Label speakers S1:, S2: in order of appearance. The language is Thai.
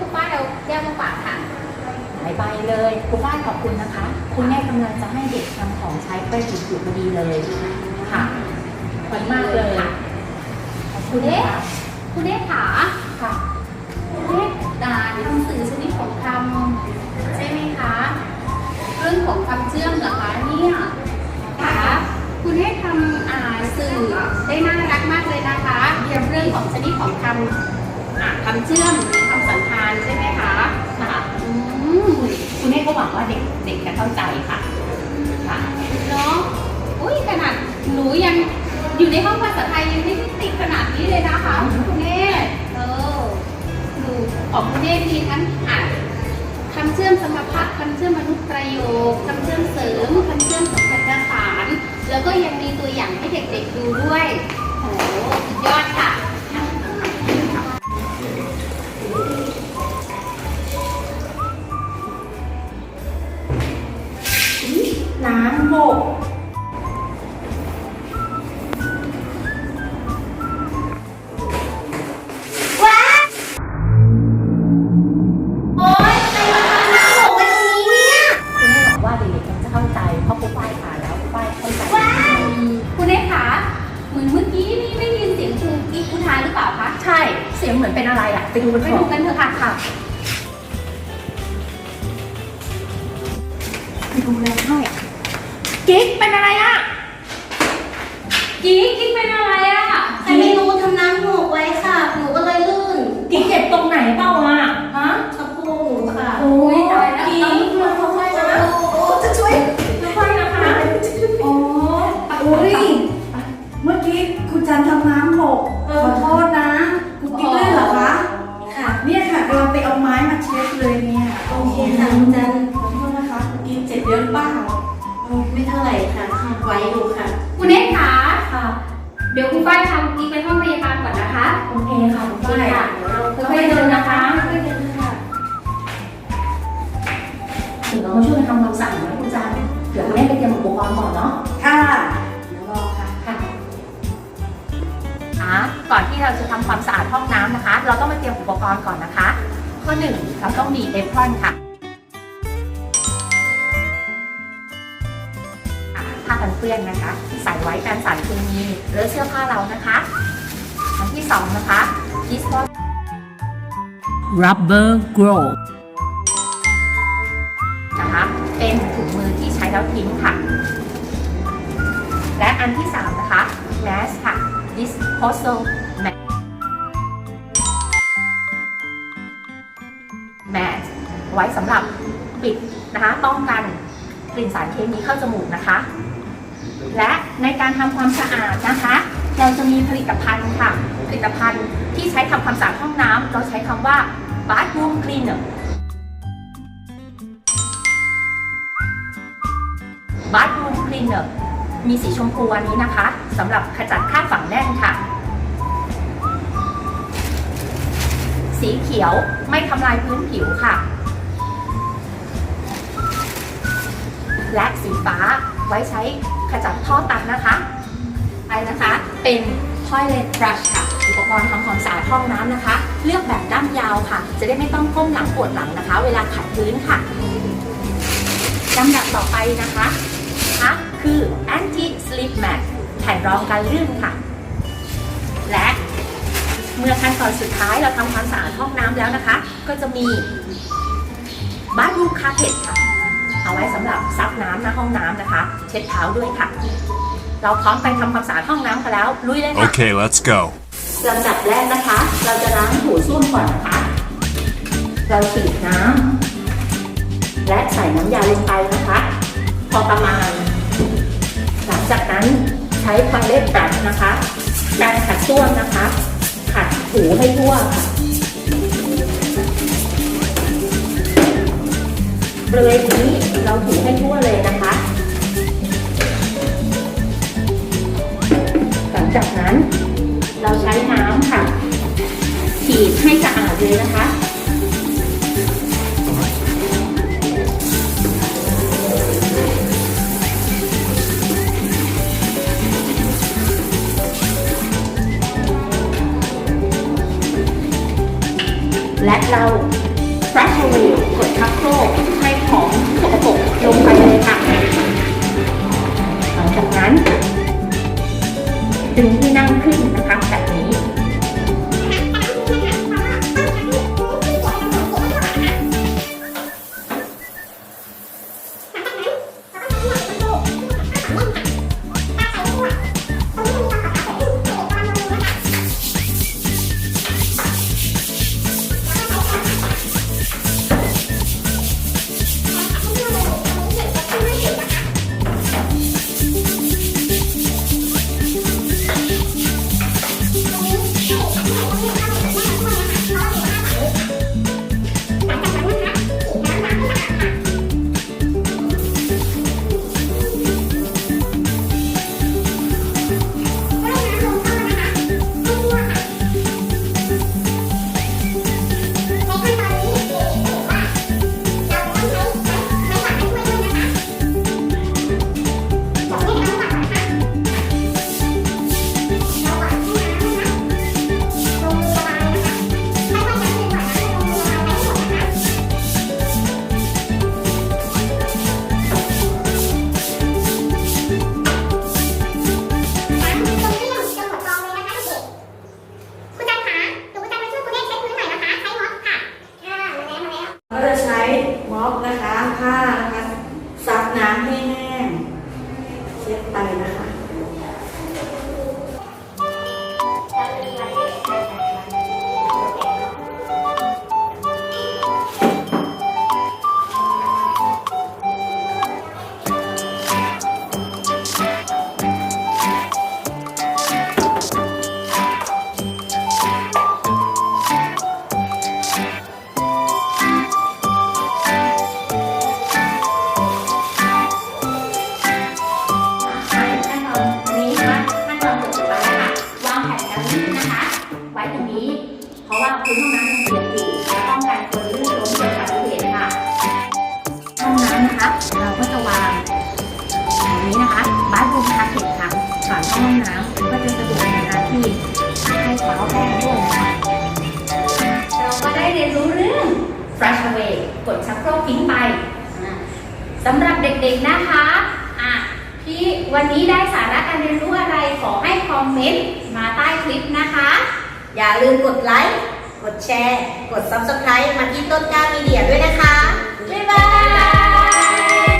S1: คะพอดีว่าคุณป้าเอาแก้วมาฝากค่ะ
S2: หายไปเลยคุณป้าขอบคุณนะคะ คุณแม่กำลังจะให้เด็กทำของใช้ประดิษฐ์อยู่พอดีเลยค่ะขอบคุณมากเลยขอบคุ
S1: คุณณเอ๊ะ
S2: ค่ะ
S1: คุณเอ๊ะขา
S2: ค่ะ
S1: คุณเอ๊ะอ่าทำสื่อชนิดของคำใช่ไหมคะเรื่องของคำเชื่อมเหรอคะเนี่ยค่ะคุณเอ๊ะทำอ่าสื่อได้น่ารักมากเลยนะคะเรียนเรื่องของชนิดของคำ อ่าคำเชื่อมหรือคำสันธานใช่ไหมคะ
S2: ค่ะ
S1: อืม
S2: คุณแม่ก็หวังว่าเด็กเด็กจะเข้าใจค่ะ ค่ะ
S1: เนาะอุ้ยขนาดหนูยังอยู่ในห้องภาษาไทยยังไม่ได้ติดขนาดนี้เลยนะคะคุณเน่เออดูของคุณเน่มีทั้งอ่านคำเชื่อมสมพัทคำเชื่อมมนุษย์ประโยคคำเชื่อมเสริมคำเชื่อมสมพันธสาร แล้วก็ยังมีตัวอย่างให้เด็กๆดูด้วยโอ้โหสุดยอดค่ะ
S3: ไร
S2: อะ
S1: ไป
S2: ดูกัน
S1: ไป
S2: เถ
S1: ดู
S2: อะ
S1: กันเถอะค่ะค่ะ
S2: ไปดูเลยให้กิ๊กเป็นอะไรอะ
S1: กิ๊กกิ๊กเป็นอะไรอะ
S3: ใครไม่รู้ทำน้ำหกไว้ค่ะ หนูก็เลย
S2: ไป
S4: เอาไม้มาเช็ดเลยเนี่ย
S3: โอเคค่ะคุณจัน
S4: ขอโทษนะคะคุณกิ๊กเจ็บเยอะหรือเปล่า
S3: ไม่เท่าไหร่ค่ะไหวอยู่ค่ะ
S1: คุณเนทคะ
S2: ค่ะ
S1: เดี๋ยวคุณฝ้ายทำกิ๊กไปห้องพยาบาลก่อนนะคะ
S2: โอเคค่ะคุณ
S1: ดี
S2: ป้าย
S1: ค่ะเดี๋ยวเรา
S2: ค่อยๆเดินนะคะ ข้อหนึ่งเราต้องมีเอพรอนค่ะอะผ้ากันเปื้อนนะคะใส่ไว้การสารเคมีเลอะเสื้อผ้าเรานะคะอันที่สองนะคะ disposable
S5: rubber glove
S2: นะคะเป็นถุงมือที่ใช้แล้วทิ้งค่ะ และอันที่3นะคะ mask ค่ะ disposal mask mask ไว้สำหรับปิดนะคะป้องกันกลิ่นสารเคมีเข้าจมูกนะคะ และในการทำความสะอาดนะคะ เราจะมีผลิตภัณฑ์ค่ะ ผลิตภัณฑ์ที่ใช้ทำความสะอาดห้องน้ำเราใช้คำว่า bathroom cleaner bathroom cleaner มีสีชมพูอันนี้นะคะสำหรับขจัดคราบฝังแน่นค่ะ สีเขียว ไม่ทำลายพื้นผิวค่ะ และสีฟ้าไว้ใช้ขจัดท่อตันนะคะไปนะคะ เป็น toilet brush ค่ะ อุปกรณ์ทำความสะอาดห้องน้ำนะคะ เลือกแบบด้ามยาวค่ะ จะได้ไม่ต้องก้มหลังปวดหลังนะคะ เวลาขัดพื้นค่ะลำดับต่อไปนะคะนะคะคือ anti slip mat แผ่นรองการลื่นค่ะ และ เมื่อขั้นตอนสุดท้ายเราทำความสะอาดห้องน้ำแล้วนะคะ ก็จะมี bathroom carpet ค่ะ เอาไว้สำหรับซับน้ำหน้าห้องน้ำนะคะ เช็ดเท้าด้วยค่ะ เราพร้อมไปทำความสะอาดห้องน้ำกันแล้วลุยเลยค่ะ
S5: Okay, let's go.
S2: ลำดับแรกนะคะ เราจะล้างถูส้วมก่อนนะคะ เราฉีดน้ำและใส่น้ำยาลงไปนะคะ พอประมาณ หลังจากนั้นใช้คอนเล็บแบบนะคะการขัดส้วมนะคะขัด ถูให้ทั่วค่ะบริเวณนี้เราถูให้ทั่วเลยนะคะ หลังจากนั้นเราใช้น้ำค่ะฉีดให้สะอาดเลยนะคะและ ห้องน้ำก็จะสะดวกในการที่ให้เท้าแห้งด้วยนะคะเราก็ได้เรียนรู้เรื่อง flush away กดชักโครกทิ้งไปสำหรับเด็กๆนะคะอะที่วันนี้ได้สาระการเรียนรู้อะไรขอให้คอมเมนต์มาใต้คลิปนะคะ
S3: อย่าลืมกดไลค์ กดแชร์ กด Subscribe มา
S6: ที่ต้นกล้ามีเดียด้วยนะคะ